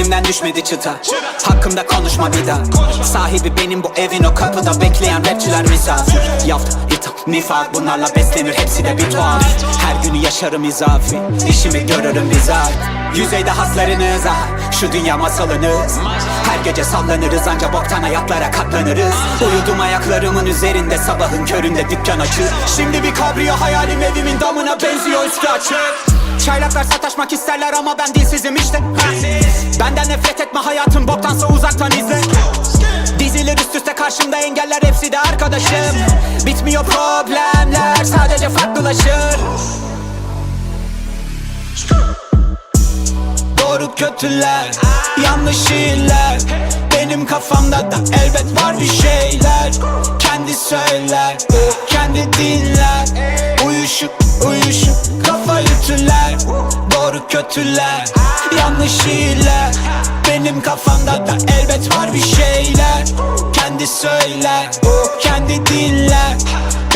Elimden düşmedi çıta. Hakkımda konuşma bir daha. Sahibi benim bu evin o kapıda Bekleyen rapçiler misafir Yaft, hitap, nifak Bunlarla beslenir. Hepsi de bir tuhaf. Her günü yaşarım izafi. İşimi görürüm izah Yüzeyde haslarınız ah Şu dünya masalınız. Her gece sallanırız anca boktan hayatlara katlanırız. Uyudum ayaklarımın üzerinde Sabahın köründe dükkan açır Şimdi bir kabriyo hayalim evimin damına benziyor üstü açık Çaylaklar sataşmak isterler ama ben dilsizim işte. Benden nefret etme hayatım boktansa uzaktan izle. Diziler üst üste karşımda engeller hepsi de arkadaşım. Bitmiyor problemler sadece farklılaşır. Doğru kötüler Yanlış şiirler Benim kafamda da elbet var bir şeyler. Kendi söyler Kendi dinler. Uyuşuk uyuşuk Kafa kötüler Yanlış şiirler Benim kafamda da elbet var bir şeyler. Kendi söyler Kendi dinler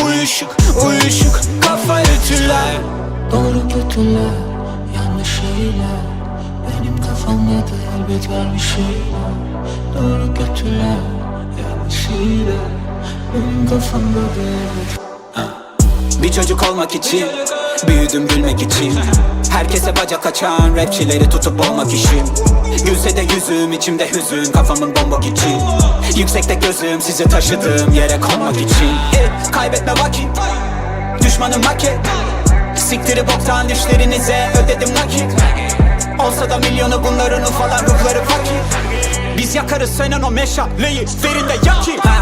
Uyuşuk uyuşuk Kafa ütüler. Doğru kötüler, yanlış şeyler. Benim kafamda da elbet var bir şeyler. Doğru kötüler, yanlış şeyler. Benim kafamda da elbet Bir çocuk olmak için Büyüdüm gülmek için. Herkese bacak açan rapçileri tutup olmak işim. Gülse de yüzüm içimde hüzün Kafamın bombok için Yüksekte gözüm sizi taşıdığım yere konmak için. Eh, Kaybetme vakit. Düşmanım maket Siktiri boktan düşlerinize ödedim nakit. Olsa da milyonu bunların ufalan ruhları fakir Biz yakarız senin o meşaleyi. Verinde yakayım ha.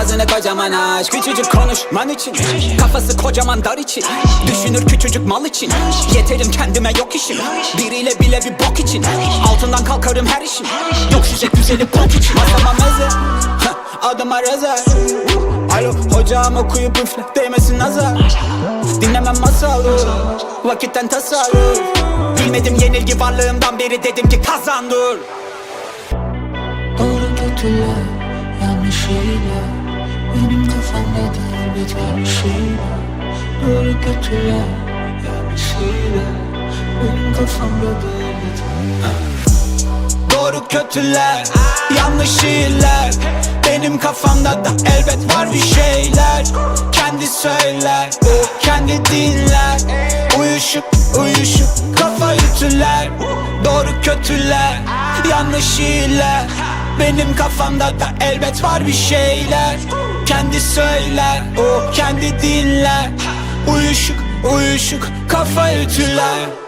Ağzını kocaman aç Küçücük konuşman için. Kafası kocaman dar için. Düşünür küçücük mal için. Yeterim kendime yok işim. Biriyle bile bir bok için. Altından kalkarım her işim. Yok şişe güzeli bok için. Masama meze. Adıma reze. Alo hocam okuyup üfle Değmesin nazar. Dinlemem masalı Vakitten tasarruf. Bilmedim yenilgi varlığımdan beri dedim ki kazan dur Doğru kötüler, yanlış şeyler Benim kafamda da bir şeyler. Doğru kötüler, yanlış şeyler Benim kafamda da var Doğru kötüler Yanlış şiirler Benim kafamda da elbet var bir şeyler. Kendi söyler Kendi dinler Uyuşuk uyuşuk Kafa ütüler. Doğru kötüler Yanlış şiirler benim kafamda da elbet var bir şeyler. Kendi söyler, o kendi dinler. Uyuşuk uyuşuk kafa ütüler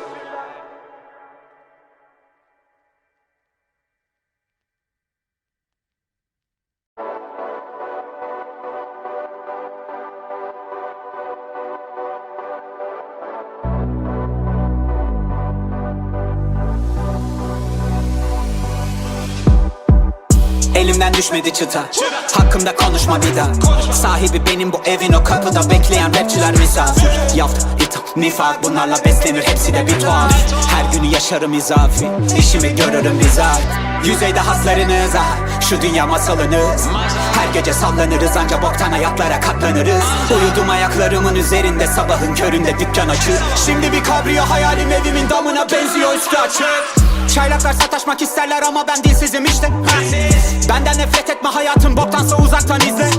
düşmedi çıta. Hakkımda konuşma bir daha. Sahibi benim bu evin o kapıda Bekleyen rapçiler misafir Yaft, hitap, nifak Bunlarla beslenir. Hepsi de bir tuhaf. Her günü yaşarım izafi. İşimi görürüm izah Yüzeyde haslarınız ah Şu dünya masalınız. Her gece sallanırız anca boktan hayatlara katlanırız. Uyudum ayaklarımın üzerinde Sabahın köründe dükkan açır Şimdi bir kabriyo hayalim evimin damına benziyor üstü açık Çaylaklar sataşmak isterler ama ben dilsizim işte. Benden nefret etme hayatım boktansa uzaktan izle.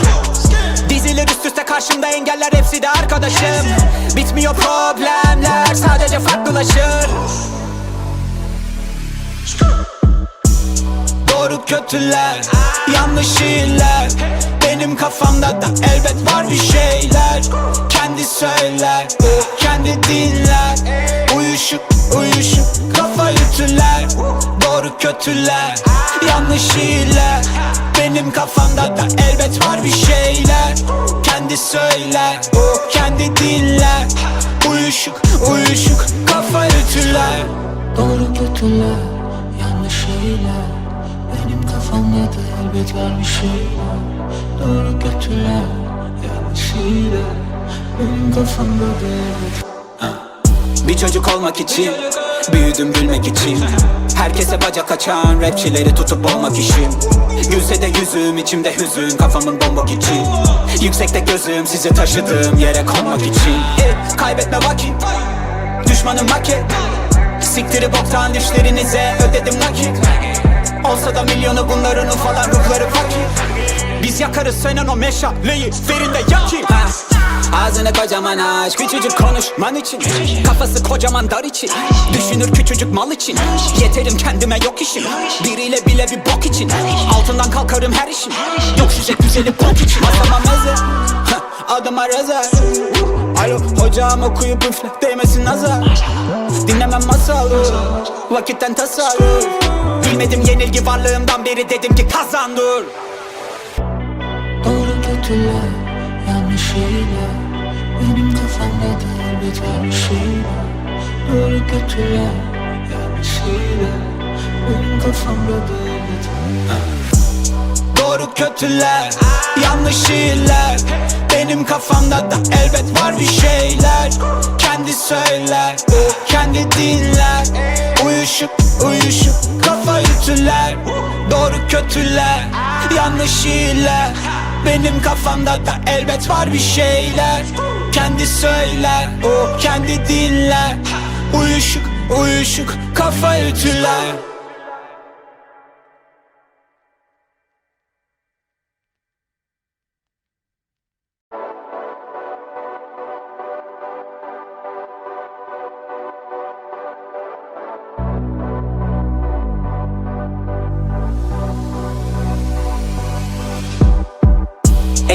Diziler üst üste karşımda engeller hepsi de arkadaşım. Bitmiyor problemler sadece farklılaşır. Doğru kötüler Yanlış şiirler Benim kafamda da elbet var bir şeyler. Kendi söyler Kendi dinler Uyuşuk uyuşuk Kafa ütüler. Doğru kötüler Yanlış şiirler Benim kafamda da elbet var bir şeyler. Kendi söyler Kendi dinler Uyuşuk uyuşuk Kafa ütüler. Doğru kötüler, yanlış şeyler Benim kafamda da elbet var bir şeyler. Doğru kötüler, yanlış şeyler Benim kafamda da Bir çocuk olmak için Büyüdüm gülmek için. Herkese bacak açan rapçileri tutup olmak işim. Gülse de yüzüm içimde hüzün Kafamın bombok için Yüksekte gözüm sizi taşıdığım yere konmak için. Eh, Kaybetme vakit Düşmanım maket Siktiri boktan düşlerinize ödedim nakit. Olsa da milyonu bunların ufalar ruhları fakir. Biz yakarız sönen o meşaleyi verin de yakayım. Ağzını kocaman aç küçücük konuşman için. Kafası kocaman dar için. Düşünür küçücük mal için. Yeterim kendime yok işim. Biriyle bile bir bok için. Altından kalkarım her işim. Yok şişe güzeli bok için. Masama meze. Adıma reze Alo hocam okuyup üfle değmesin nazar. Dinlemem masalı Vakitten tasarruf. Bilmedim yenilgi varlığımdan beri dedim ki kazan dur Doğru kötüler yanlışıyla Benim kafamda da bir şeyler. Doğru kötüler yanlışıyla Benim kafamda da var Doğru kötüler Yanlış iyiler Benim kafamda da elbet var bir şeyler. Kendi söyler Kendi dinler. Uyuşup uyuşup kafa ütüler. Doğru kötüler Yanlış iyiler Benim kafamda da elbet var bir şeyler. Kendi söyler o Kendi dinler Uyuşuk uyuşuk kafa ütüler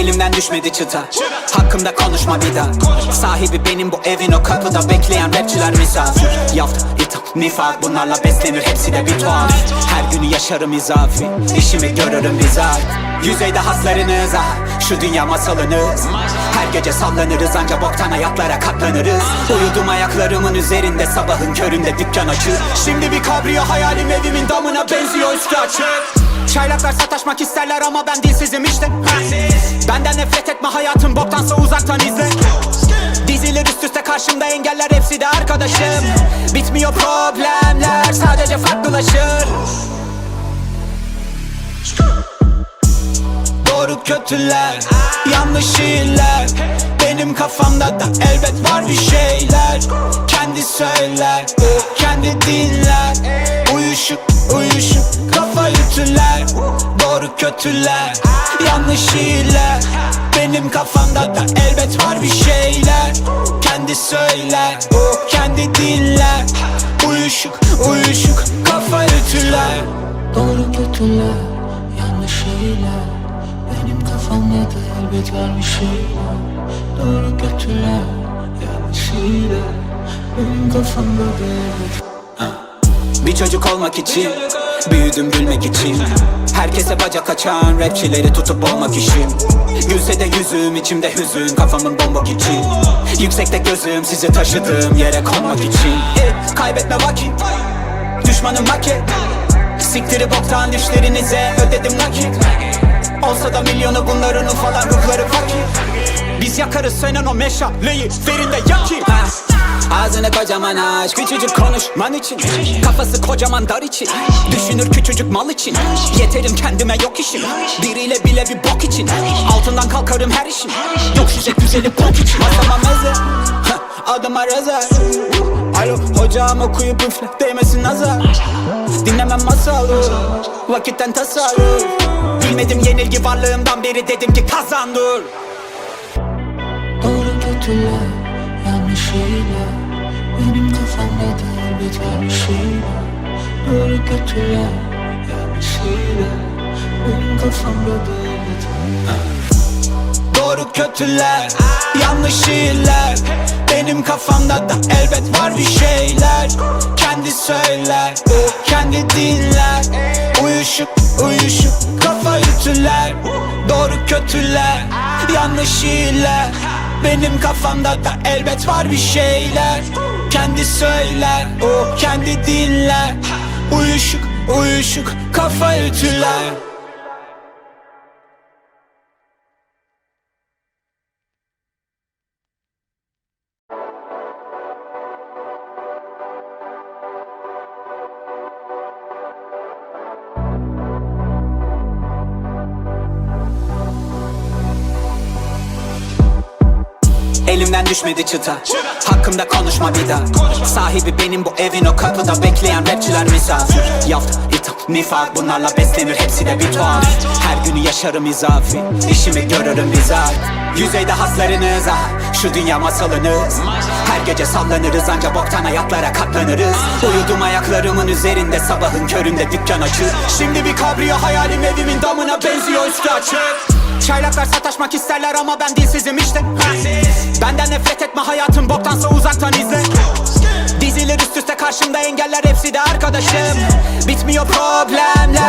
Elimden düşmedi çıta. Hakkımda konuşma bir daha. Sahibi benim bu evin o kapıda Bekleyen rapçiler misafir Yafta, hitap, nifak Bunlarla beslenir hepsi de bir tuhaf. Her günü yaşarım izafi. İşimi görürüm bizzat Yüzeyde haslarınız ah Şu dünya masalınız Her gece sallanırız anca boktan hayatlara katlanırız. Uyudum ayaklarımın üzerinde Sabahın köründe dükkan açır. Şimdi bir kabriyo hayalim evimin damına benziyor üstü açık Çaylaklar sataşmak isterler ama ben dilsizim işte. Benden nefret etme hayatım boktansa uzaktan izle. Diziler üst üste karşımda engeller hepsi de arkadaşım. Bitmiyor problemler sadece farklılaşır Doğru kötüler, yanlış iyiler Benim kafamda da elbet var bir şeyler. Kendi söyler, kendi dinler. Uyuşup uyuşup kafa ütüler Doğru kötüler, yanlış iyiler Benim kafamda da elbet var bir şeyler. Kendi söyler, kendi dinler. Uyuşuk uyuşuk kafa ütüler Doğru kötüler yanlışıyla Benim kafamda da elbet var bir Doğru kötüler yanlışıyla. Benim kafamda da elbet Bir çocuk olmak için Büyüdüm gülmek için. Herkese bacak açan Rapçileri tutup olmak işim. Gülse de yüzüm içimde hüzün Kafamın bombok için. Yüksekte gözüm sizi taşıdığım yere konmak için. Eh, Kaybetme vakit Düşmanım maket Siktiri boktan düşlerinize ödedim nakit Olsa da milyonu bunların ufalar ruhları fakir Biz yakarız sönen o meşaleyi verin de yakayım ha. Ağzını kocaman aç küçücük konuşman için. Kafası kocaman dar için Düşünür küçücük mal için. Yeterim kendime yok işim Biriyle bile bir bok için. Altından kalkarım her işim Yok şişe güzeli bok için. Masama meze Adıma reze. Alo hocam okuyup üfle değmesin nazar. Dinlemem masalı Vakitten tasarruf Bilmedim yenilgi varlığımdan beri dedim ki kazan dur. Doğru kötüler yanlışıyla Benim kafamda da elbet var bir şeyler. Doğru kötüler yanlışıyla Benim kafamda da elbet var Doğru kötüler, yanlış iyiler Benim kafamda da elbet var bir şeyler. Kendi söyler, kendi dinler ütüler Doğru kötüler, yanlış iyiler. Benim kafamda da elbet var bir şeyler. Kendi söyler, o kendi dinler. Uyuşuk uyuşuk kafa ütüler Elimden düşmedi çıta. Hakkımda konuşma bir daha. Sahibi benim bu evin o kapıda Bekleyen rapçiler misafir Yaft, itham, nifak Bunlarla beslenir. Hepsi de bir tuhaf. Her günü yaşarım izafi. İşimi görürüm bizzat Yüzeyde haslarınız ah Şu dünya masalınız. Her gece sallanırız anca boktan hayatlara katlanırız. Uyudum ayaklarımın üzerinde Sabahın köründe dükkan açık. Şimdi bir kabriyo hayalim evimin damına benziyor üstü açık Çaylaklar sataşmak isterler ama ben dilsizim işte. Benden nefret etme hayatım boktansa uzaktan izle. Diziler üst üste karşımda engeller hepsi de arkadaşım. Bitmiyor problemler